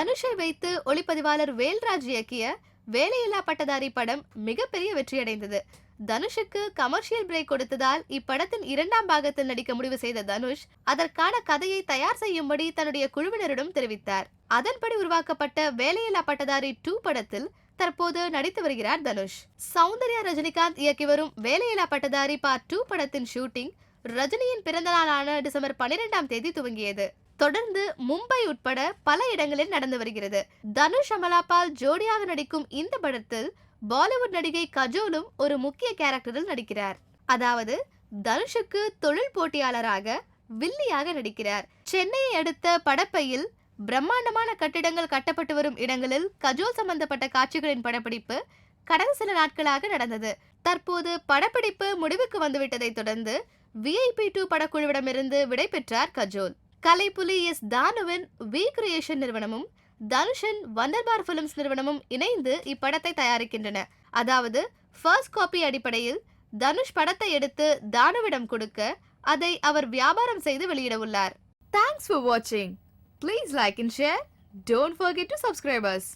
தனுஷை வைத்து ஒளிப்பதிவாளர் வேல்ராஜ் இயக்கிய வேலையில்லா பட்டதாரி படம் மிகப்பெரிய வெற்றியடைந்தது. தனுஷுக்கு கமர்ஷியல் பிரேக் கொடுத்ததால் இப்படத்தின் இரண்டாம் பாகத்தில் நடிக்க முடிவு செய்த தனுஷ் அதற்கான கதையை தயார் செய்யும்படி தன்னுடைய குழுவினரிடம் தெரிவித்தார். அதன்படி உருவாக்கப்பட்ட வேலையில்லா பட்டதாரி டூ படத்தில் தற்போது நடித்து வருகிறார் தனுஷ். சௌந்தர்யா ரஜினிகாந்த் இயக்கி வரும் வேலையில்லா பட்டதாரி பார்ட் டூ படத்தின் ஷூட்டிங் ரஜினியின் பிறந்த நாளான டிசம்பர் பன்னிரெண்டாம் தேதி துவங்கியது. தொடர்ந்து மும்பை உட்பட பல இடங்களில் நடந்து வருகிறது. தனுஷ் அமலாபால் ஜோடியாக நடிக்கும் இந்த படத்தில் பாலிவுட் நடிகை கஜோலும் ஒரு முக்கிய கேரக்டரில் நடிக்கிறார். அதாவது தனுஷுக்கு தொழில் போட்டியாளராக வில்லியாக நடிக்கிறார். சென்னையை அடுத்த படப்பையில் பிரம்மாண்டமான கட்டிடங்கள் கட்டப்பட்டு வரும் இடங்களில் கஜோல் சம்பந்தப்பட்ட காட்சிகளின் படப்பிடிப்பு கடந்த சில நாட்களாக நடந்தது. தற்போது படப்பிடிப்பு முடிவுக்கு வந்துவிட்டதை தொடர்ந்து விஐபி டூ படக்குழுவிடமிருந்து விடை பெற்றார் கஜோல். கலைப்புலி எஸ் தானுவின் வி கிரியேஷன் நிறுவனமும் தனுஷன் வண்டர்பார் ஃபிலிம்ஸ் நிறுவனமும் இணைந்து இப்படத்தை தயாரிக்கின்றன. அதாவது ஃபர்ஸ்ட் காப்பி அடிப்படையில் தனுஷ் படத்தை எடுத்து தானுவிடம் கொடுக்க அதை அவர் வியாபாரம் செய்து வெளியிட உள்ளார். தேங்க்ஸ் ஃபார் வாட்சிங் please like and share don't forget to subscribers